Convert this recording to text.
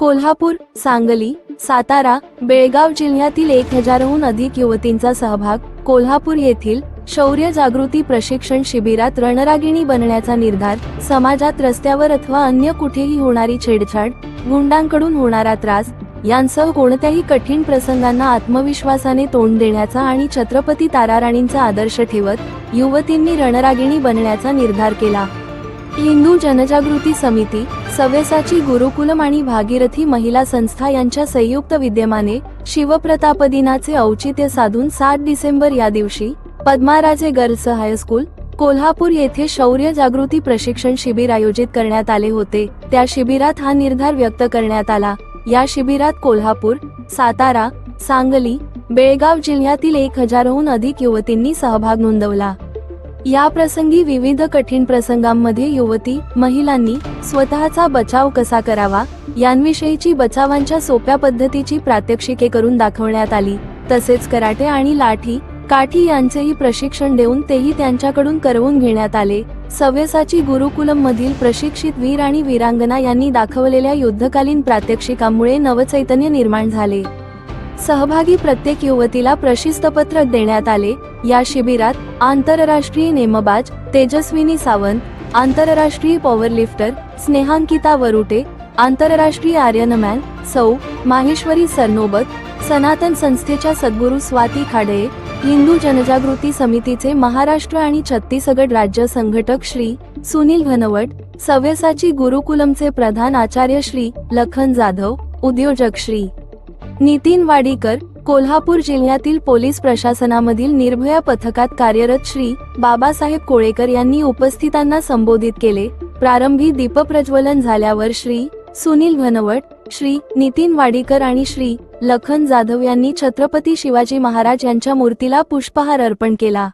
कोल्हापूर सांगली सातारा बेळगाव जिल्ह्यातील एक हजारहून अधिक युवतींचा सहभाग कोल्हापूर येथील शौर्य जागृती प्रशिक्षण शिबिरात रणरागिणी बनण्याचा निर्धार समाजात रस्त्यावर अथवा अन्य कुठेही होणारी छेडछाड गुंडांकडून होणारा त्रास यांसह कोणत्याही कठीण प्रसंगांना आत्मविश्वासाने तोंड देण्याचा आणि छत्रपती ताराराणींचा आदर्श ठेवत युवतींनी रणरागिणी बनण्याचा निर्धार केला. हिंदू जनजागृती समिती सव्यसाची गुरुकुलम आणि भागीरथी महिला संस्था यांच्या संयुक्त विद्यमाने शिवप्रताप दिनाचे औचित्य साधून सात डिसेंबर या दिवशी पद्माराजे गर्ल्स हायस्कूल कोल्हापूर येथे शौर्य जागृती प्रशिक्षण शिबिर आयोजित करण्यात आले होते. त्या शिबिरात हा निर्धार व्यक्त करण्यात आला. या शिबिरात कोल्हापूर सातारा सांगली बेळगाव जिल्ह्यातील एक हजारहून अधिक युवतींनी सहभाग नोंदवला. या प्रसंगी विविध कठीण प्रसंगांमध्ये युवती महिलांनी स्वतःचा बचाव कसा करावा यांविषयीची बचावांच्या सोप्या पद्धतीची प्रात्यक्षिके करून दाखवण्यात आली. तसेच कराटे आणि लाठी काठी यांचेही प्रशिक्षण देऊन तेही त्यांच्याकडून करवून घेण्यात आले. सव्यसाची गुरुकुलम मधील प्रशिक्षित वीर आणि वीरांगना यांनी दाखवलेल्या युद्धकालीन प्रात्यक्षिकामुळे नवचैतन्य निर्माण झाले. सहभागी प्रत्येक युवतीला प्रशिस्तपत्रक देण्यात आले. या शिबिरात आंतरराष्ट्रीय नेमबाज तेजस्विनी सावंत आंतरराष्ट्रीय पॉवरलिफ्टर स्नेहांकिता वरुटे आंतरराष्ट्रीय आर्यनमॅन सौ माहेश्वरी सरनोबत सनातन संस्थेच्या सद्गुरू स्वाती खाडे हिंदू जनजागृती समितीचे महाराष्ट्र आणि छत्तीसगड राज्य संघटक श्री सुनील घनवट सव्यसाची गुरुकुलमचे प्रधान आचार्य श्री लखन जाधव उद्योजक श्री नितीन वाडीकर कोल्हापूर जिल्ह्यातील पोलीस प्रशासनामधील निर्भया पथकात कार्यरत श्री. बाबासाहेब कोळेकर यांनी उपस्थितांना संबोधित केले. प्रारंभी दीपप्रज्वलन झाल्यावर श्री. सुनील घनवट श्री. नितीन वाडीकर आणि श्री. लखन जाधव यांनी छत्रपती शिवाजी महाराज यांच्या मूर्तीला पुष्पहार अर्पण केला.